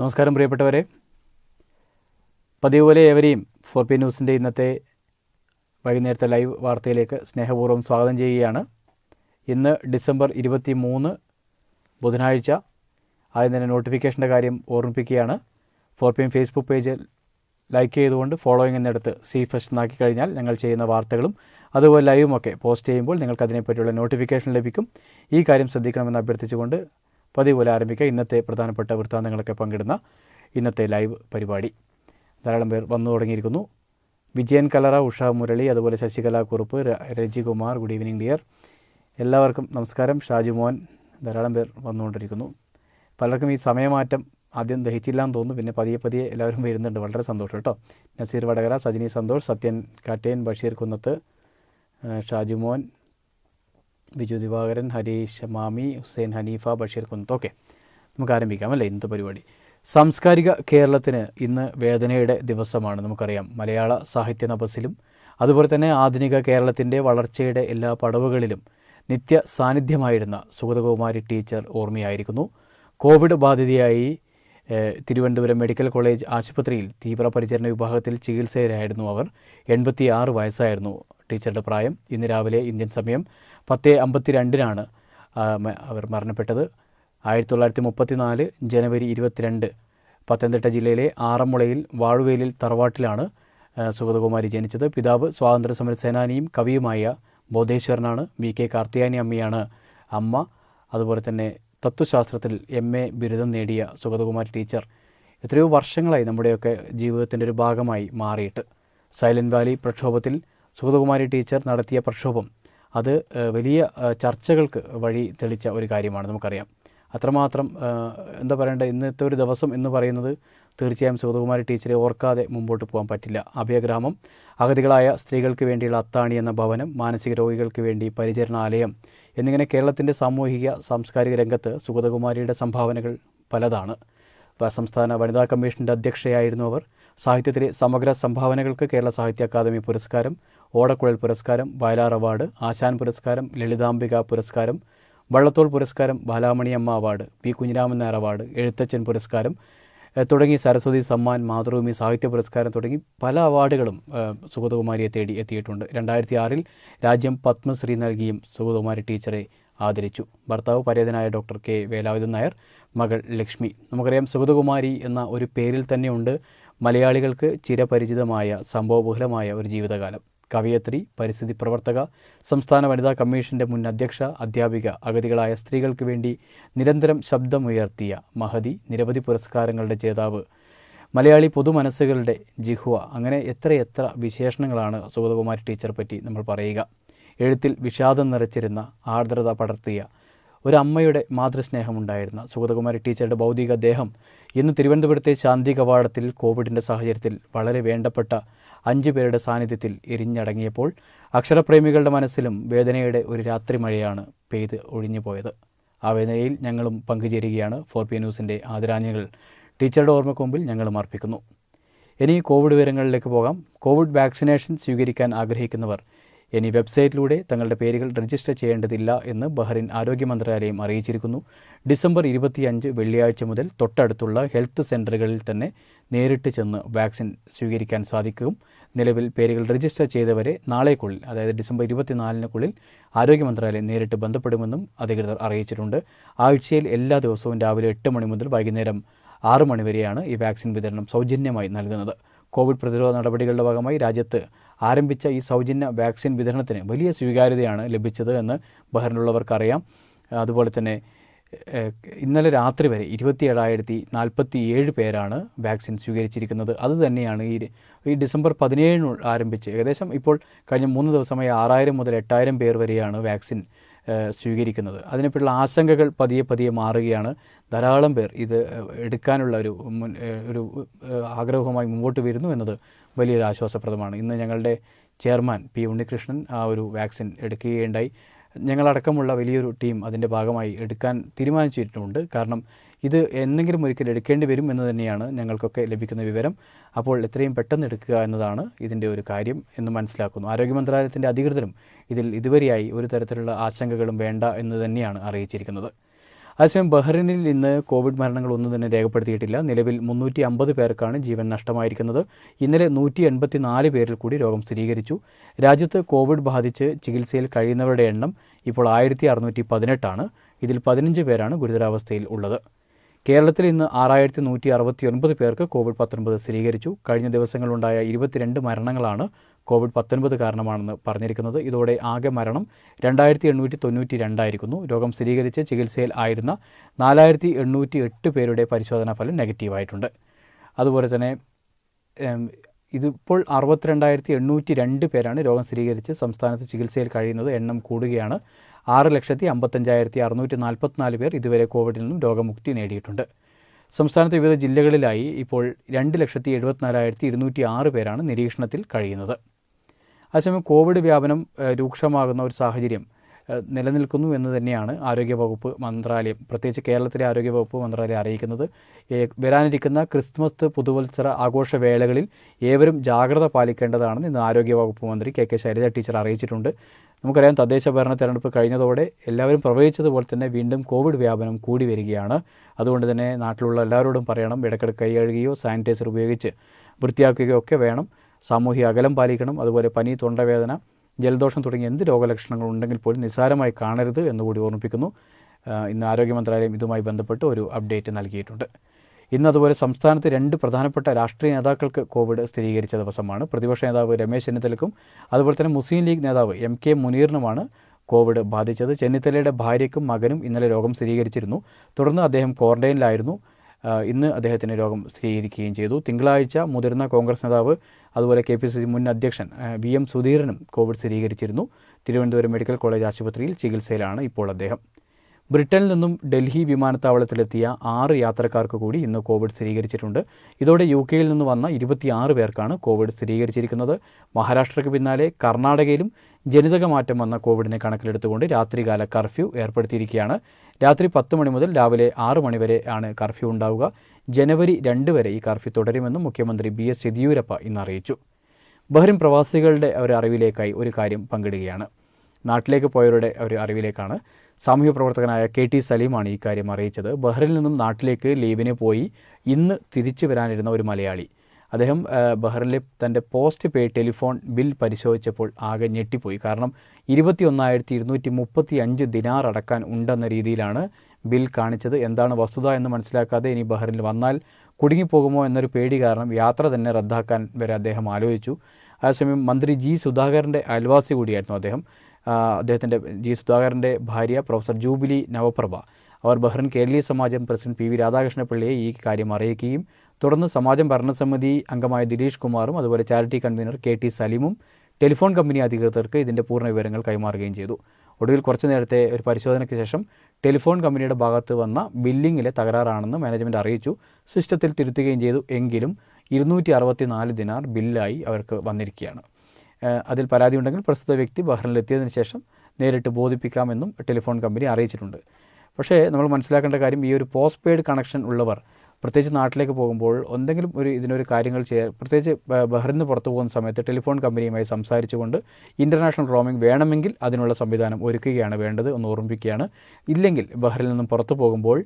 നമസ്കാരം പ്രിയപ്പെട്ടവരെ. പതിവ് പോലെ ഏവരെയും ഫോർ പി ന്യൂസിന്റെ ഇന്നത്തെ വൈകുന്നേരത്തെ ലൈവ് വാർത്തയിലേക്ക് സ്നേഹപൂർവം സ്വാഗതം ചെയ്യുകയാണ്. ഇന്ന് ഡിസംബർ ഇരുപത്തി മൂന്ന് ബുധനാഴ്ച. ആദ്യം തന്നെ നോട്ടിഫിക്കേഷന്റെ കാര്യം ഓർമ്മിപ്പിക്കുകയാണ്. Four P M Facebook page like ചെയ്തുകൊണ്ട് ഫോളോയിങ് എന്നിടത്ത് സി ഫസ്റ്റ് എന്നാക്കി കഴിഞ്ഞാൽ ഞങ്ങൾ ചെയ്യുന്ന വാർത്തകളും അതുപോലെ ലൈവും ഒക്കെ പോസ്റ്റ് ചെയ്യുമ്പോൾ നിങ്ങൾക്ക് അതിനെപ്പറ്റിയുള്ള നോട്ടിഫിക്കേഷൻ ലഭിക്കും. ഈ കാര്യം ശ്രദ്ധിക്കണമെന്ന് അഭ്യർത്ഥിച്ചുകൊണ്ട് പതിവ് ആരംഭിക്കുക. ഇന്നത്തെ പ്രധാനപ്പെട്ട വൃത്താന്തങ്ങളൊക്കെ പങ്കിടുന്ന ഇന്നത്തെ ലൈവ് പരിപാടി. ധാരാളം പേർ വന്നു തുടങ്ങിയിരിക്കുന്നു. വിജയൻ കലറ ഉഷ മുരളി അതുപോലെ Sasikala Kurup Rajikumar good evening dear. എല്ലാവർക്കും നമസ്കാരം. ഷാജുമോൻ ധാരാളം പേർ വന്നുകൊണ്ടിരിക്കുന്നു പലർക്കും ഈ സമയമാറ്റം ആദ്യം ദഹിച്ചില്ല എന്ന് തോന്നുന്നു. പിന്നെ പതിയെ പതിയെ എല്ലാവരും വരുന്നുണ്ട്. വളരെ സന്തോഷം കേട്ടോ. നസീർ വടകര സജിനി സന്തോഷ് സത്യൻ കാറ്റേൻ ബഷീർ കുന്നത്ത് ഷാജുമോൻ ബിജു ദിവാകരൻ ഹരീഷ് മാമി ഹുസൈൻ ഹനീഫ ബഷീർ കുന്ത് ഓക്കെ നമുക്ക് ആരംഭിക്കാം അല്ലേ ഇന്നത്തെ പരിപാടി? സാംസ്കാരിക കേരളത്തിന് ഇന്ന് വേദനയുടെ ദിവസമാണ് നമുക്കറിയാം. മലയാള സാഹിത്യ നപസിലും അതുപോലെ തന്നെ ആധുനിക കേരളത്തിന്റെ വളർച്ചയുടെ എല്ലാ പടവുകളിലും നിത്യ സാന്നിധ്യമായിരുന്ന സുഗതകുമാരി ടീച്ചർ ഓർമ്മയായിരിക്കുന്നു. കോവിഡ് ബാധിതയായി തിരുവനന്തപുരം മെഡിക്കൽ കോളേജ് ആശുപത്രിയിൽ തീവ്രപരിചരണ വിഭാഗത്തിൽ ചികിത്സയിലായിരുന്നു അവർ. എൺപത്തി ആറ് വയസ്സായിരുന്നു ടീച്ചറുടെ പ്രായം. ഇന്ന് രാവിലെ ഇന്ത്യൻ സമയം പത്ത് അമ്പത്തിരണ്ടിനാണ് രണ്ടിനാണ് അവർ മരണപ്പെട്ടത്. ആയിരത്തി തൊള്ളായിരത്തി മുപ്പത്തിനാല് ജനുവരി ഇരുപത്തിരണ്ട് പത്തനംതിട്ട ജില്ലയിലെ ആറന്മുളയിൽ വാഴുവേലിൽ തറവാട്ടിലാണ് സുഗതകുമാരി ജനിച്ചത്. പിതാവ് സ്വാതന്ത്ര്യ സമര സേനാനിയും കവിയുമായ ബോധേശ്വരനാണ്. വി കെ കാർത്തിയാനി അമ്മയാണ് അമ്മ. അതുപോലെ തന്നെ തത്വശാസ്ത്രത്തിൽ എം എ ബിരുദം നേടിയ സുഗതകുമാരി ടീച്ചർ എത്രയോ വർഷങ്ങളായി നമ്മുടെയൊക്കെ ജീവിതത്തിന്റെ ഒരു ഭാഗമായി മാറിയിട്ട്. സൈലന്റ് വാലി പ്രക്ഷോഭത്തിൽ സുഗതകുമാരി ടീച്ചർ നടത്തിയ പ്രക്ഷോഭം അത് വലിയ ചർച്ചകൾക്ക് വഴി തെളിച്ച ഒരു കാര്യമാണ് നമുക്കറിയാം. അത്രമാത്രം എന്താ പറയേണ്ടത് ഇന്നത്തെ ഒരു ദിവസം എന്ന് പറയുന്നത് തീർച്ചയായും സുഗതകുമാരി ടീച്ചറെ ഓർക്കാതെ മുമ്പോട്ട് പോകാൻ പറ്റില്ല. അഭയഗ്രാമം അഗതികളായ സ്ത്രീകൾക്ക് വേണ്ടിയുള്ള അത്താണി എന്ന ഭവനം മാനസിക രോഗികൾക്ക് വേണ്ടി പരിചരണാലയം എന്നിങ്ങനെ കേരളത്തിന്റെ സാമൂഹിക സാംസ്കാരിക രംഗത്ത് സുഗതകുമാരിയുടെ സംഭാവനകൾ പലതാണ്. സംസ്ഥാന വനിതാ കമ്മീഷന്റെ അധ്യക്ഷയായിരുന്നു അവർ. സാഹിത്യത്തിലെ സമഗ്ര സംഭാവനകൾക്ക് കേരള സാഹിത്യ അക്കാദമി പുരസ്കാരം ഓടക്കുഴൽ പുരസ്കാരം വയലാർ അവാർഡ് ആശാൻ പുരസ്കാരം ലളിതാംബിക പുരസ്കാരം വള്ളത്തോൾ പുരസ്കാരം Balamaniamma award P Kunhiraman Nair award Ezhuthachan പുരസ്കാരം തുടങ്ങി സരസ്വതി സമ്മാൻ മാതൃഭൂമി സാഹിത്യ പുരസ്കാരം തുടങ്ങി പല അവാർഡുകളും സുഗതകുമാരിയെ തേടി എത്തിയിട്ടുണ്ട്. രണ്ടായിരത്തി ആറിൽ രാജ്യം പത്മശ്രീ നൽകിയും സുഗതകുമാരി ടീച്ചറെ ആദരിച്ചു. ഭർത്താവ് പരേതനായ ഡോക്ടർ കെ. വേലായുധൻ നായർ മകൾ ലക്ഷ്മി. നമുക്കറിയാം സുഗതകുമാരി എന്ന ഒരു പേരിൽ തന്നെയുണ്ട് മലയാളികൾക്ക് ചിരപരിചിതമായ സംഭവബഹുലമായ ഒരു ജീവിതകാലം. കവയത്രി പരിസ്ഥിതി പ്രവർത്തക സംസ്ഥാന വനിതാ കമ്മീഷന്റെ മുൻ അധ്യക്ഷ അധ്യാപിക അഗതികളായ സ്ത്രീകൾക്ക് വേണ്ടി നിരന്തരം ശബ്ദമുയർത്തിയ മഹതി നിരവധി പുരസ്കാരങ്ങളുടെ ജേതാവ്. മലയാളി പൊതുമനസ്സുകളുടെ ജിഹ്വ. അങ്ങനെ എത്രയെത്ര വിശേഷണങ്ങളാണ് സുഗതകുമാരി ടീച്ചർ പറ്റി നമ്മൾ പറയുക. എഴുത്തിൽ വിഷാദം നിറച്ചിരുന്ന ആർദ്രത പടർത്തിയ ഒരമ്മയുടെ മാതൃസ്നേഹമുണ്ടായിരുന്ന സുഗതകുമാരി ടീച്ചറുടെ ഭൗതിക ദേഹം ഇന്ന് തിരുവനന്തപുരത്തെ ശാന്തി കവാടത്തിൽ കോവിഡിന്റെ സാഹചര്യത്തിൽ വളരെ വേണ്ടപ്പെട്ട അഞ്ചു പേരുടെ സാന്നിധ്യത്തിൽ എരിഞ്ഞടങ്ങിയപ്പോൾ അക്ഷരപ്രേമികളുടെ മനസ്സിലും വേദനയുടെ ഒരു രാത്രി മഴയാണ് പെയ്ത് ഒഴിഞ്ഞു പോയത് ആ വേദനയിൽ ഞങ്ങളും പങ്കുചേരുകയാണ്. ഫോർ പി ന്യൂസിന്റെ ആദരാഞ്ജലികൾ. ടീച്ചറുടെ ഓർമ്മക്കൊമ്പിൽ ഞങ്ങളും അർപ്പിക്കുന്നു. ഇനി കോവിഡ് വിവരങ്ങളിലേക്ക് പോകാം. കോവിഡ് വാക്സിനേഷൻ സ്വീകരിക്കാൻ ആഗ്രഹിക്കുന്നവർ ഇനി വെബ്സൈറ്റിലൂടെ തങ്ങളുടെ പേരുകൾ രജിസ്റ്റർ ചെയ്യേണ്ടതില്ല എന്ന് ബഹ്റിൻ ആരോഗ്യ മന്ത്രാലയം അറിയിച്ചിരിക്കുന്നു. ഡിസംബർ ഇരുപത്തിയഞ്ച് വെള്ളിയാഴ്ച മുതൽ തൊട്ടടുത്തുള്ള ഹെൽത്ത് സെന്ററുകളിൽ തന്നെ നേരിട്ട് ചെന്ന് വാക്സിൻ സ്വീകരിക്കാൻ സാധിക്കും. നിലവിൽ പേരുകൾ രജിസ്റ്റർ ചെയ്തവരെ നാളേക്കുള്ളിൽ അതായത് ഡിസംബർ ഇരുപത്തിനാലിനുള്ളിൽ ആരോഗ്യ മന്ത്രാലയം നേരിട്ട് ബന്ധപ്പെടുമെന്നും അധികൃതർ അറിയിച്ചിട്ടുണ്ട്. ആഴ്ചയിൽ എല്ലാ ദിവസവും രാവിലെ എട്ട് മണി മുതൽ വൈകുന്നേരം ആറ് മണിവരെയാണ് ഈ വാക്സിൻ വിതരണം സൗജന്യമായി നൽകുന്നത്. കോവിഡ് പ്രതിരോധ നടപടികളുടെ ഭാഗമായി രാജ്യത്ത് ആരംഭിച്ച ഈ സൗജന്യ വാക്സിൻ വിതരണത്തിന് വലിയ സ്വീകാര്യതയാണ് ലഭിച്ചത് എന്ന് ബഹ്റിനുള്ളവർക്കറിയാം അതുപോലെ തന്നെ ഇന്നലെ രാത്രി വരെ ഇരുപത്തി ഏഴായിരത്തി നാൽപ്പത്തി ഏഴ് പേരാണ് വാക്സിൻ സ്വീകരിച്ചിരിക്കുന്നത്. അതുതന്നെയാണ് ഈ ഈ ഡിസംബർ പതിനേഴിന് ആരംഭിച്ച് ഏകദേശം ഇപ്പോൾ കഴിഞ്ഞ മൂന്ന് ദിവസമായി ആറായിരം മുതൽ എട്ടായിരം പേർ വരെയാണ് വാക്സിൻ സ്വീകരിക്കുന്നത്. അതിനെപ്പറ്റിയുള്ള ആശങ്കകൾ പതിയെ പതിയെ മാറുകയാണ്. ധാരാളം പേർ ഇത് എടുക്കാനുള്ള ഒരു ഒരു ആഗ്രഹവുമായി മുമ്പോട്ട് വരുന്നു എന്നത് വലിയൊരു ആശ്വാസപ്രദമാണ് ഇന്ന് ഞങ്ങളുടെ ചെയർമാൻ പി ഉണ്ണികൃഷ്ണൻ ആ ഒരു വാക്സിൻ എടുക്കുകയുണ്ടായി. ഞങ്ങളടക്കമുള്ള വലിയൊരു ടീം അതിന്റെ ഭാഗമായി എടുക്കാൻ തീരുമാനിച്ചിട്ടുണ്ട്. കാരണം ഇത് എന്തെങ്കിലും ഒരിക്കൽ എടുക്കേണ്ടി വരും എന്ന് തന്നെയാണ് ഞങ്ങൾക്കൊക്കെ ലഭിക്കുന്ന വിവരം. അപ്പോൾ എത്രയും പെട്ടെന്ന് എടുക്കുക എന്നതാണ് ഇതിന്റെ ഒരു കാര്യം എന്ന് മനസ്സിലാക്കുന്നു. ആരോഗ്യ മന്ത്രാലയത്തിന്റെ അധികൃതരും ഇതിൽ ഇതുവരെയായി ഒരു തരത്തിലുള്ള ആശങ്കകളും വേണ്ട എന്ന് തന്നെയാണ് അറിയിച്ചിരിക്കുന്നത്. അതേസമയം ബഹ്റിനിൽ ഇന്ന് കോവിഡ് മരണങ്ങൾ ഒന്നും തന്നെ രേഖപ്പെടുത്തിയിട്ടില്ല. നിലവിൽ മുന്നൂറ്റി അമ്പത് പേർക്കാണ് ജീവൻ നഷ്ടമായിരിക്കുന്നത്. ഇന്നലെ നൂറ്റി എൺപത്തിനാല് പേരിൽ കൂടി രോഗം സ്ഥിരീകരിച്ചു. രാജ്യത്ത് കോവിഡ് ബാധിച്ച് ചികിത്സയിൽ കഴിയുന്നവരുടെ എണ്ണം ഇപ്പോൾ ആയിരത്തി അറുന്നൂറ്റി പതിനെട്ടാണ് ഇതിൽ പതിനഞ്ച് പേരാണ് ഗുരുതരാവസ്ഥയിൽ ഉള്ളത്. കേരളത്തിൽ ഇന്ന് ആറായിരത്തി നൂറ്റി അറുപത്തി ഒൻപത് പേർക്ക് കോവിഡ് പത്തൊൻപത് സ്ഥിരീകരിച്ചു. കഴിഞ്ഞ ദിവസങ്ങളുണ്ടായ ഇരുപത്തിരണ്ട് മരണങ്ങളാണ് കോവിഡ് പത്തൊൻപത് കാരണമാണെന്ന് പറഞ്ഞിരിക്കുന്നത്. ഇതോടെ ആകെ മരണം രണ്ടായിരത്തി എണ്ണൂറ്റി തൊണ്ണൂറ്റി രണ്ടായിരിക്കുന്നു രോഗം സ്ഥിരീകരിച്ച് ചികിത്സയിൽ ആയിരുന്ന നാലായിരത്തി എണ്ണൂറ്റി എട്ട് പേരുടെ പരിശോധനാ ഫലം നെഗറ്റീവായിട്ടുണ്ട്. അതുപോലെ തന്നെ ഇതിപ്പോൾ അറുപത്തിരണ്ടായിരത്തി എണ്ണൂറ്റി രണ്ട് പേരാണ് രോഗം സ്ഥിരീകരിച്ച് സംസ്ഥാനത്ത് ചികിത്സയിൽ കഴിയുന്നത്. എണ്ണം കൂടുകയാണ്. ആറ് ലക്ഷത്തി അമ്പത്തഞ്ചായിരത്തി അറുന്നൂറ്റി നാൽപ്പത്തിനാല് പേർ ഇതുവരെ കോവിഡിൽ നിന്നും രോഗമുക്തി നേടിയിട്ടുണ്ട്. സംസ്ഥാനത്തെ വിവിധ ജില്ലകളിലായി ഇപ്പോൾ രണ്ട് ലക്ഷത്തി എഴുപത്തിനാലായിരത്തി ഇരുന്നൂറ്റി ആറ് പേരാണ് നിരീക്ഷണത്തിൽ കഴിയുന്നത്. അതേസമയം കോവിഡ് വ്യാപനം രൂക്ഷമാകുന്ന ഒരു സാഹചര്യം നിലനിൽക്കുന്നു എന്ന് തന്നെയാണ് ആരോഗ്യവകുപ്പ് മന്ത്രാലയം പ്രത്യേകിച്ച് കേരളത്തിലെ ആരോഗ്യവകുപ്പ് മന്ത്രാലയം അറിയിക്കുന്നത്. വരാനിരിക്കുന്ന ക്രിസ്മസ് പുതുവത്സര ആഘോഷ വേളകളിൽ ഏവരും ജാഗ്രത പാലിക്കേണ്ടതാണെന്ന് ഇന്ന് ആരോഗ്യവകുപ്പ് മന്ത്രി കെ കെ ശൈലജ ടീച്ചർ അറിയിച്ചിട്ടുണ്ട്. നമുക്കറിയാം തദ്ദേശ ഭരണ തെരഞ്ഞെടുപ്പ് കഴിഞ്ഞതോടെ എല്ലാവരും പ്രവചിച്ചതുപോലെ തന്നെ വീണ്ടും കോവിഡ് വ്യാപനം കൂടി വരികയാണ്. അതുകൊണ്ട് തന്നെ നാട്ടിലുള്ള എല്ലാവരോടും പറയണം ഇടയ്ക്കിടയ്ക്ക് കൈ കഴുകുകയോ സാനിറ്റൈസർ ഉപയോഗിച്ച് വൃത്തിയാക്കുകയോ ഒക്കെ വേണം. സാമൂഹിക അകലം പാലിക്കണം അതുപോലെ പനി തൊണ്ടവേദന ജലദോഷം തുടങ്ങിയ എന്ത് രോഗലക്ഷണങ്ങൾ ഉണ്ടെങ്കിൽ പോലും നിസ്സാരമായി കാണരുത് എന്നുകൂടി ഓർമ്മിപ്പിക്കുന്നു. ഇന്ന് ആരോഗ്യ മന്ത്രാലയം ഇതുമായി ബന്ധപ്പെട്ട് ഒരു അപ്ഡേറ്റ് നൽകിയിട്ടുണ്ട്. ഇന്ന് അതുപോലെ സംസ്ഥാനത്ത് രണ്ട് പ്രധാനപ്പെട്ട രാഷ്ട്രീയ നേതാക്കൾക്ക് കോവിഡ് സ്ഥിരീകരിച്ച ദിവസമാണ്. പ്രതിപക്ഷ നേതാവ് രമേശ് ചെന്നിത്തലക്കും അതുപോലെ തന്നെ മുസ്ലിം ലീഗ് നേതാവ് എം കെ മുനീറിനുമാണ് കോവിഡ് ബാധിച്ചത്. ചെന്നിത്തലയുടെ ഭാര്യയ്ക്കും മകനും ഇന്നലെ രോഗം സ്ഥിരീകരിച്ചിരുന്നു. തുടർന്ന് അദ്ദേഹം ക്വാറന്റൈനിലായിരുന്നു. ഇന്ന് അദ്ദേഹത്തിന് രോഗം സ്ഥിരീകരിക്കുകയും ചെയ്തു. തിങ്കളാഴ്ച മുതിർന്ന കോൺഗ്രസ് നേതാവ് അതുപോലെ കെ പി സി സി മുൻ അധ്യക്ഷൻ വി എം സുധീരനും കോവിഡ് സ്ഥിരീകരിച്ചിരുന്നു. തിരുവനന്തപുരം മെഡിക്കൽ കോളേജ് ആശുപത്രിയിൽ ചികിത്സയിലാണ് ഇപ്പോൾ അദ്ദേഹം. ബ്രിട്ടനിൽ നിന്നും ഡൽഹി വിമാനത്താവളത്തിലെത്തിയ ആറ് യാത്രക്കാർക്ക് കൂടി ഇന്ന് കോവിഡ് സ്ഥിരീകരിച്ചിട്ടുണ്ട്. ഇതോടെ യു കെയിൽ നിന്ന് വന്ന ഇരുപത്തിയാറ് പേർക്കാണ് കോവിഡ് സ്ഥിരീകരിച്ചിരിക്കുന്നത്. മഹാരാഷ്ട്രയ്ക്ക് പിന്നാലെ കർണാടകയിലും ജനിതക മാറ്റം വന്ന കോവിഡിനെ കണക്കിലെടുത്തുകൊണ്ട് രാത്രികാല കർഫ്യൂ ഏർപ്പെടുത്തിയിരിക്കുകയാണ്. രാത്രി പത്ത് മണി മുതൽ രാവിലെ ആറ് മണി വരെ ആണ് കർഫ്യൂ ഉണ്ടാവുക. ജനുവരി രണ്ട് വരെ ഈ കർഫ്യൂ തുടരുമെന്നും മുഖ്യമന്ത്രി ബി എസ് യെദ്യൂരപ്പ ഇന്ന് അറിയിച്ചു. ബഹ്റിൻ പ്രവാസികളുടെ ഒരു അറിവിലേക്കായി ഒരു കാര്യം പങ്കിടുകയാണ്. നാട്ടിലേക്ക് പോയവരുടെ ഒരു അറിവിലേക്കാണ്. സാമൂഹ്യ പ്രവർത്തകനായ കെ ടി സലീമാണ് ഈ കാര്യം അറിയിച്ചത്. ബഹ്റിനിൽ നിന്നും നാട്ടിലേക്ക് ലീവിന് പോയി ഇന്ന് തിരിച്ചു വരാനിരുന്ന ഒരു മലയാളി. അദ്ദേഹം ബഹ്റിലെ തന്റെ പോസ്റ്റ് പേ ടെലിഫോൺ ബിൽ പരിശോധിച്ചപ്പോൾ ആകെ ഞെട്ടിപ്പോയി. കാരണം ഇരുപത്തി ഒന്നായിരത്തി ഇരുന്നൂറ്റി മുപ്പത്തി അഞ്ച് ദിനാർ അടക്കാൻ ഉണ്ടെന്ന രീതിയിലാണ് ബിൽ കാണിച്ചത്. എന്താണ് വസ്തുത എന്ന് മനസ്സിലാക്കാതെ ഇനി ബഹ്റിനിൽ വന്നാൽ കുടുങ്ങിപ്പോകുമോ എന്നൊരു പേടി കാരണം യാത്ര തന്നെ റദ്ദാക്കാൻ വരെ അദ്ദേഹം ആലോചിച്ചു. അതേസമയം മന്ത്രി ജി സുധാകരന്റെ അയൽവാസി കൂടിയായിരുന്നു അദ്ദേഹം. അദ്ദേഹത്തിന്റെ ജി സുധാകരന്റെ ഭാര്യ പ്രൊഫസർ ജൂബിലി നവപ്രഭ. അവർ Bahrain Keraleeya Samajam president P V Radhakrishna പിള്ളയെ ഈ കാര്യം അറിയിക്കുകയും തുടർന്ന് സമാജം ഭരണസമിതി അംഗമായ ദിലീഷ് കുമാറും അതുപോലെ ചാരിറ്റി കൺവീനർ കെ ടി സലീമും ടെലിഫോൺ കമ്പനി അധികൃതർക്ക് ഇതിന്റെ പൂർണ വിവരങ്ങൾ കൈമാറുകയും ചെയ്തു. ഒടുവിൽ കുറച്ചു നേരത്തെ ഒരു പരിശോധനയ്ക്ക് ശേഷം ടെലിഫോൺ കമ്പനിയുടെ ഭാഗത്ത് വന്ന ബില്ലിങ്ങിലെ തകരാറാണെന്ന് മാനേജ്മെന്റ് അറിയിച്ചു. സിസ്റ്റത്തിൽ തിരുത്തുകയും ചെയ്തു. എങ്കിലും ഇരുന്നൂറ്റി അറുപത്തി നാല് ദിനാർ ബില്ലായി അവർക്ക് വന്നിരിക്കുകയാണ്. അതിൽ പരാതി ഉണ്ടെങ്കിൽ പ്രസ്തുത വ്യക്തി ബഹ്റിനിലെത്തിയതിന് ശേഷം നേരിട്ട് ബോധിപ്പിക്കാമെന്നും ടെലിഫോൺ കമ്പനി അറിയിച്ചിട്ടുണ്ട്. പക്ഷേ നമ്മൾ മനസ്സിലാക്കേണ്ട കാര്യം ഈ ഒരു പോസ്റ്റ് പെയ്ഡ് കണക്ഷൻ ഉള്ളവർ പ്രത്യേകിച്ച് നാട്ടിലേക്ക് പോകുമ്പോൾ എന്തെങ്കിലും ഒരു ഇതിനൊരു കാര്യങ്ങൾ ചെയ്യാൻ പ്രത്യേകിച്ച് ബഹ്റിന് പുറത്തു പോകുന്ന സമയത്ത് ടെലിഫോൺ കമ്പനിയുമായി സംസാരിച്ചുകൊണ്ട് ഇന്റർനാഷണൽ റോമിംഗ് വേണമെങ്കിൽ അതിനുള്ള സംവിധാനം ഒരുക്കുകയാണ് വേണ്ടത് എന്ന് ഓർമ്മിപ്പിക്കുകയാണ്. ഇല്ലെങ്കിൽ ബഹ്റിൽ നിന്നും പുറത്തു പോകുമ്പോൾ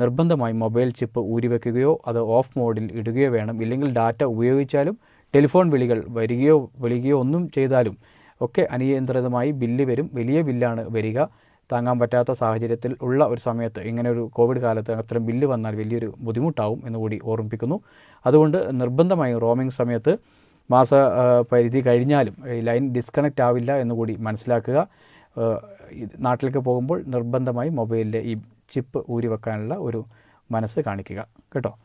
നിർബന്ധമായും മൊബൈൽ ചിപ്പ് ഊരിവെക്കുകയോ അത് ഓഫ് മോഡിൽ ഇടുകയോ വേണം. ഇല്ലെങ്കിൽ ഡാറ്റ ഉപയോഗിച്ചാലും ടെലിഫോൺ വിളികൾ വരികയോ വിളിക്കുകയോ ഒന്നും ചെയ്താലും ഒക്കെ അനിയന്ത്രിതമായി ബില്ല് വരും. വലിയ ബില്ലാണ് വരിക. താങ്ങാൻ പറ്റാത്ത സാഹചര്യത്തിൽ ഉള്ള ഒരു സമയത്ത് ഇങ്ങനെ ഒരു കോവിഡ് കാലത്ത് അത്തരം ബില്ല് വന്നാൽ വലിയൊരു ബുദ്ധിമുട്ടാവും എന്നുകൂടി ഓർമ്മിപ്പിക്കുന്നു. അതുകൊണ്ട് നിർബന്ധമായും റോമിംഗ് സമയത്ത് മാസ പരിധി കഴിഞ്ഞാലും ഈ ലൈൻ ഡിസ്കണക്റ്റ് ആവില്ല എന്നുകൂടി മനസ്സിലാക്കുക. ആ, നാട്ടിലേക്ക് പോകുമ്പോൾ നിർബന്ധമായി മൊബൈലിലെ ഈ ചിപ്പ് ഊരി വെക്കാനുള്ള ഒരു മനസ്സ് കാണിക്കുക. കേട്ടോ?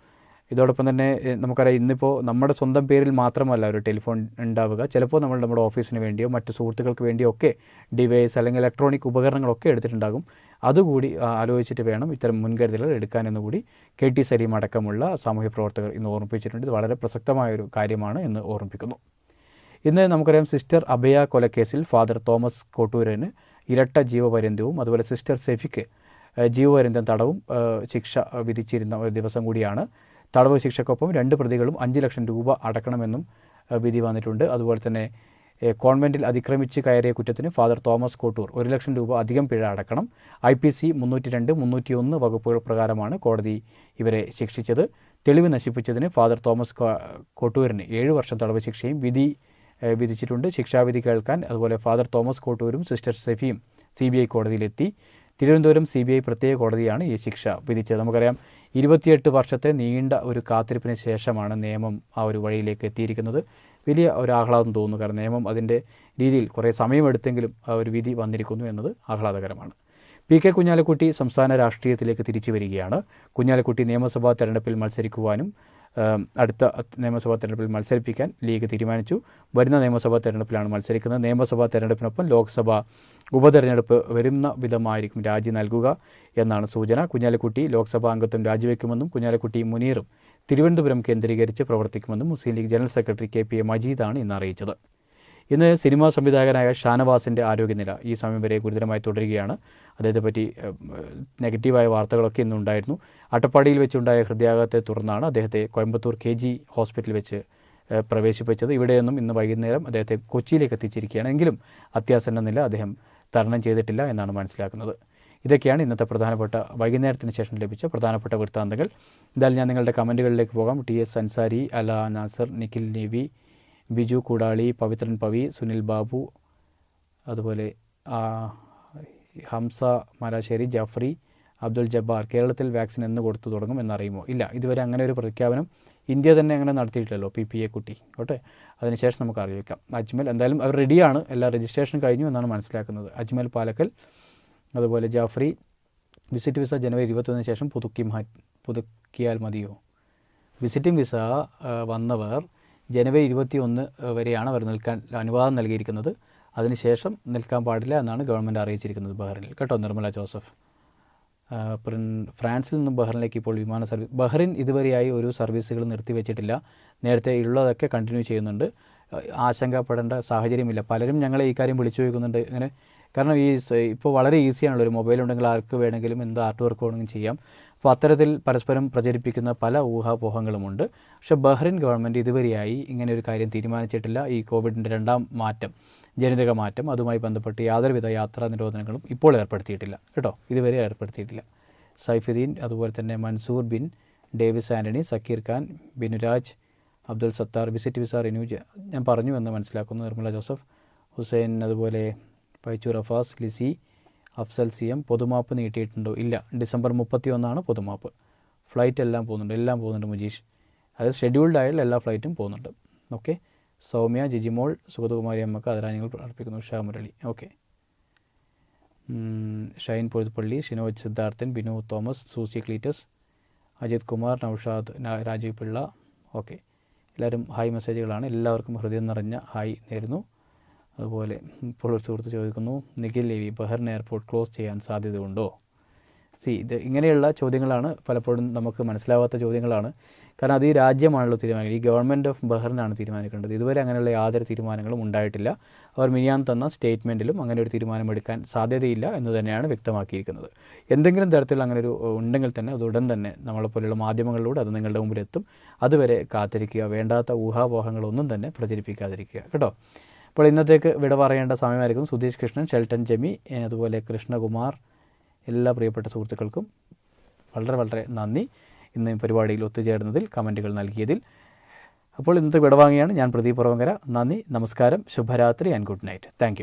ഇതോടൊപ്പം തന്നെ നമുക്കറിയാം ഇന്നിപ്പോൾ നമ്മുടെ സ്വന്തം പേരിൽ മാത്രമല്ല ഒരു ടെലിഫോൺ ഉണ്ടാവുക. ചിലപ്പോൾ നമ്മൾ നമ്മുടെ ഓഫീസിന് വേണ്ടിയോ മറ്റ് സുഹൃത്തുക്കൾക്ക് വേണ്ടിയോ ഒക്കെ ഡിവൈസ് അല്ലെങ്കിൽ ഇലക്ട്രോണിക് ഉപകരണങ്ങളൊക്കെ എടുത്തിട്ടുണ്ടാകും. അതുകൂടി ആലോചിച്ചിട്ട് വേണം ഇത്തരം മുൻകരുതലുകൾ എടുക്കാനെന്ന് കൂടി കെ ടി സലീം അടക്കമുള്ള സാമൂഹ്യ പ്രവർത്തകർ ഇന്ന് ഓർമ്മിപ്പിച്ചിട്ടുണ്ട്. ഇത് വളരെ പ്രസക്തമായൊരു കാര്യമാണ് എന്ന് ഓർമ്മിപ്പിക്കുന്നു. ഇന്ന് നമുക്കറിയാം സിസ്റ്റർ അഭയ കൊലക്കേസിൽ ഫാദർ തോമസ് കോട്ടൂരന് ഇരട്ട ജീവപര്യന്തവും അതുപോലെ സിസ്റ്റർ സെഫിക്ക് ജീവപര്യന്തം തടവും ശിക്ഷ വിധിച്ചിരുന്ന ഒരു ദിവസം കൂടിയാണ് തടവ് ശിക്ഷയ്ക്കൊപ്പം രണ്ട് പ്രതികളും അഞ്ച് ലക്ഷം രൂപ അടക്കണമെന്നും വിധി വന്നിട്ടുണ്ട്. അതുപോലെ തന്നെ കോൺവെന്റിൽ അതിക്രമിച്ച് കയറിയ കുറ്റത്തിന് ഫാദർ തോമസ് കോട്ടൂർ ഒരു ലക്ഷം രൂപ അധികം പിഴ അടക്കണം. ഐ പി സി മുന്നൂറ്റി രണ്ട് മുന്നൂറ്റി ഒന്ന് വകുപ്പുകൾ പ്രകാരമാണ് കോടതി ഇവരെ ശിക്ഷിച്ചത്. തെളിവ് നശിപ്പിച്ചതിന് ഫാദർ തോമസ് കോട്ടൂരിന് ഏഴ് വർഷം തടവ് ശിക്ഷയും വിധി വിധിച്ചിട്ടുണ്ട്. ശിക്ഷാവിധി കേൾക്കാൻ അതുപോലെ ഫാദർ തോമസ് കോട്ടൂരും സിസ്റ്റർ സെഫിയും സി ബി ഐ കോടതിയിലെത്തി. തിരുവനന്തപുരം സി ബി ഐ പ്രത്യേക കോടതിയാണ് ഈ ശിക്ഷ വിധിച്ചത്. നമുക്കറിയാം ഇരുപത്തിയെട്ട് വർഷത്തെ നീണ്ട ഒരു കാത്തിരിപ്പിന് ശേഷമാണ് നിയമം ആ ഒരു വഴിയിലേക്ക് എത്തിയിരിക്കുന്നത്. വലിയ ഒരു ആഹ്ലാദം തോന്നുന്നു. കാരണം നിയമം അതിന്റെ രീതിയിൽ കുറേ സമയമെടുത്തെങ്കിലും ആ ഒരു വിധി വന്നിരിക്കുന്നു എന്നത് ആഹ്ലാദകരമാണ്. പി കെ കുഞ്ഞാലിക്കുട്ടി സംസ്ഥാന രാഷ്ട്രീയത്തിലേക്ക് തിരിച്ചു വരികയാണ്. കുഞ്ഞാലിക്കുട്ടി നിയമസഭാ തെരഞ്ഞെടുപ്പിൽ മത്സരിക്കുവാനും അടുത്ത നിയമസഭാ തെരഞ്ഞെടുപ്പിൽ മത്സരിപ്പിക്കാൻ ലീഗ് തീരുമാനിച്ചു. വരുന്ന നിയമസഭാ തെരഞ്ഞെടുപ്പിലാണ് മത്സരിക്കുന്നത്. നിയമസഭാ തെരഞ്ഞെടുപ്പിനൊപ്പം ലോക്സഭ ഉപതെരഞ്ഞെടുപ്പ് വരുന്ന വിധമായിരിക്കും രാജി നൽകുക എന്നാണ് സൂചന. കുഞ്ഞാലിക്കുട്ടി ലോക്സഭാ അംഗത്വം രാജിവെക്കുമെന്നും കുഞ്ഞാലിക്കുട്ടി മുനീറും തിരുവനന്തപുരം കേന്ദ്രീകരിച്ച് പ്രവർത്തിക്കുമെന്നും Muslim League general secretary K P A മജീദാണ് ഇന്ന് അറിയിച്ചത്. ഇന്ന് സിനിമാ സംവിധായകനായ ഷാനവാസിന്റെ ആരോഗ്യനില ഈ സമയം വരെ ഗുരുതരമായി തുടരുകയാണ്. അദ്ദേഹത്തെ പറ്റി നെഗറ്റീവായ വാർത്തകളൊക്കെ ഇന്നുണ്ടായിരുന്നു അട്ടപ്പാടിയിൽ വെച്ചുണ്ടായ ഹൃദയാഘാതത്തെ തുടർന്നാണ് അദ്ദേഹത്തെ കോയമ്പത്തൂർ കെ ജി ഹോസ്പിറ്റലിൽ വെച്ച് പ്രവേശിപ്പിച്ചത്. ഇവിടെ നിന്നും ഇന്ന് വൈകുന്നേരം അദ്ദേഹത്തെ കൊച്ചിയിലേക്ക് എത്തിച്ചിരിക്കുകയാണ്. എങ്കിലും അത്യാസന്ന നില അദ്ദേഹം തരണം ചെയ്തിട്ടില്ല എന്നാണ് മനസ്സിലാക്കുന്നത്. ഇതൊക്കെയാണ് ഇന്നത്തെ പ്രധാനപ്പെട്ട വൈകുന്നേരത്തിന് ശേഷം ലഭിച്ച പ്രധാനപ്പെട്ട വൃത്താന്തങ്ങൾ. എന്തായാലും ഞാൻ നിങ്ങളുടെ കമന്റുകളിലേക്ക് പോകാം. ടി എസ് അൻസാരി അല നാസർ നിഖിൽ നേവി ബിജു കൂടാളി പവിത്രൻ പവി സുനിൽ ബാബു അതുപോലെ ഹംസ മാരാശ്ശേരി ജാഫ്രി അബ്ദുൽ ജബ്ബാർ കേരളത്തിൽ വാക്സിൻ എന്ന് കൊടുത്തു തുടങ്ങും എന്നറിയുമോ? ഇല്ല. ഇതുവരെ അങ്ങനെ ഒരു പ്രഖ്യാപനം ഇന്ത്യ തന്നെ അങ്ങനെ നടത്തിയിട്ടില്ലല്ലോ പി പി എ കുട്ടി. ഓട്ടെ അതിനുശേഷം നമുക്ക് അറിയിക്കാം അജ്മൽ എന്തായാലും അവർ റെഡിയാണ്. എല്ലാ രജിസ്ട്രേഷൻ കഴിഞ്ഞു എന്നാണ് മനസ്സിലാക്കുന്നത്. അജ്മൽ പാലക്കൽ അതുപോലെ ജാഫ്രി വിസിറ്റ് വിസ ജനുവരി ഇരുപത്തൊന്നിന് ശേഷം പുതുക്കി മാ പുതുക്കിയാൽ മതിയോ? വിസിറ്റിംഗ് വിസ വന്നവർ ജനുവരി ഇരുപത്തി ഒന്ന് വരെയാണ് അവർ നിൽക്കാൻ അനുവാദം നൽകിയിരിക്കുന്നത്. അതിനുശേഷം നിൽക്കാൻ പാടില്ല എന്നാണ് ഗവൺമെന്റ് അറിയിച്ചിരിക്കുന്നത് ബഹ്റിനിൽ. കേട്ടോ നിർമ്മല ജോസഫ്. ഫ്രാൻസിൽ നിന്നും ബഹ്റിനിലേക്ക് ഇപ്പോൾ വിമാന സർവീസ് ബഹ്റിൻ ഇതുവരെയായി ഒരു സർവീസുകൾ നിർത്തിവെച്ചിട്ടില്ല. നേരത്തെ ഉള്ളതൊക്കെ കണ്ടിന്യൂ ചെയ്യുന്നുണ്ട്. ആശങ്കപ്പെടേണ്ട സാഹചര്യമില്ല. പലരും ഞങ്ങളെ ഈ കാര്യം വിളിച്ചു ചോദിക്കുന്നുണ്ട് ഇങ്ങനെ കാരണം ഈ ഇപ്പോൾ വളരെ ഈസിയാണല്ലോ ഒരു മൊബൈൽ ഉണ്ടെങ്കിൽ ആർക്ക് വേണമെങ്കിലും എന്ത് ആർട്ട് വർക്ക് വേണമെങ്കിലും ചെയ്യാം. അപ്പോൾ അത്തരത്തിൽ പരസ്പരം പ്രചരിപ്പിക്കുന്ന പല ഊഹാപോഹങ്ങളുമുണ്ട്. പക്ഷേ ബഹ്റിൻ ഗവൺമെന്റ് ഇതുവരെയായി ഇങ്ങനെ ഒരു കാര്യം തീരുമാനിച്ചിട്ടില്ല. ഈ കോവിഡിന്റെ രണ്ടാം മാറ്റം ജനിതക മാറ്റം അതുമായി ബന്ധപ്പെട്ട് യാതൊരുവിധ യാത്രാ നിരോധനങ്ങളും ഇപ്പോൾ ഏർപ്പെടുത്തിയിട്ടില്ല. കേട്ടോ? ഇതുവരെ ഏർപ്പെടുത്തിയിട്ടില്ല. സൈഫുദ്ദീൻ അതുപോലെ തന്നെ Mansoor Bin Davis Antony Sakkeer Khan Binuraj Abdul Sathar visit visa ഇനുജ് ഞാൻ പറഞ്ഞു എന്ന് മനസ്സിലാക്കുന്നു. നിർമ്മല ജോസഫ് ഹുസൈൻ അതുപോലെ പൈച്ചു റഫാസ് ലിസി അഫ്സൽ സി എം പൊതുമാപ്പ് നീട്ടിയിട്ടുണ്ടോ? ഇല്ല. ഡിസംബർ മുപ്പത്തി ഒന്നാണ് പൊതുമാപ്പ്. ഫ്ലൈറ്റ് എല്ലാം പോകുന്നുണ്ട്. എല്ലാം പോകുന്നുണ്ട് മുജീഷ്. അത് ഷെഡ്യൂൾഡ് ആയുള്ള എല്ലാ ഫ്ലൈറ്റും പോകുന്നുണ്ട്. ഓക്കെ. സൗമ്യ ജിജിമോൾ സുഗതകുമാരി അമ്മയ്ക്ക് ആദരാഞ്ജലികൾ അർപ്പിക്കുന്നു. Shah Murali okay Shine Pozhuthupally Shinoj Sidharthan Binu Thomas Susie Cletus Ajith Kumar Noushad Rajeev Pillai. Okay. എല്ലാവരും ഹായ് മെസ്സേജുകളാണ്. എല്ലാവർക്കും ഹൃദയം നിറഞ്ഞ ഹായ് നേരുന്നു. അതുപോലെ ഇപ്പോൾ ഒരു സുഹൃത്ത് ചോദിക്കുന്നു Nikhil Levy Bahrain airport close ചെയ്യാൻ സാധ്യതയുണ്ടോ? സി ഇത് ഇങ്ങനെയുള്ള ചോദ്യങ്ങളാണ് പലപ്പോഴും നമുക്ക് മനസ്സിലാവാത്ത ചോദ്യങ്ങളാണ്. കാരണം അത് ഈ രാജ്യമാണല്ലോ തീരുമാനിക്കുന്നത്. ഈ ഗവൺമെന്റ് ഓഫ് ബഹ്റിനാണ് തീരുമാനിക്കേണ്ടത്. ഇതുവരെ അങ്ങനെയുള്ള യാതൊരു തീരുമാനങ്ങളും ഉണ്ടായിട്ടില്ല. അവർ മിനിയാൻ തന്ന സ്റ്റേറ്റ്മെന്റിലും അങ്ങനെ ഒരു തീരുമാനമെടുക്കാൻ സാധ്യതയില്ല എന്ന് തന്നെയാണ് വ്യക്തമാക്കിയിരിക്കുന്നത്. എന്തെങ്കിലും തരത്തിൽ അങ്ങനെ ഒരു ഉണ്ടെങ്കിൽ തന്നെ അത് ഉടൻ തന്നെ നമ്മളെപ്പോലെയുള്ള മാധ്യമങ്ങളിലൂടെ അത് നിങ്ങളുടെ മുമ്പിൽ എത്തും അതുവരെ കാത്തിരിക്കുക. വേണ്ടാത്ത ഊഹാപോഹങ്ങളൊന്നും തന്നെ പ്രചരിപ്പിക്കാതിരിക്കുക. കേട്ടോ? അപ്പോൾ ഇന്നത്തേക്ക് വിട പറയേണ്ട സമയമായിരിക്കും. സുധീഷ് കൃഷ്ണൻ ഷെൽട്ടൻ ജമി അതുപോലെ കൃഷ്ണകുമാർ എല്ലാ പ്രിയപ്പെട്ട സുഹൃത്തുക്കൾക്കും വളരെ വളരെ നന്ദി. ഇന്ന് പരിപാടിയിൽ ഒത്തുചേർന്നതിൽ കമന്റുകൾ നൽകിയതിൽ. അപ്പോൾ ഇന്നത്തെ വിടവാങ്ങിയാണ് ഞാൻ പ്രദീപ് പുറവങ്കര നന്ദി നമസ്കാരം ശുഭരാത്രി ആൻഡ് ഗുഡ് നൈറ്റ് താങ്ക്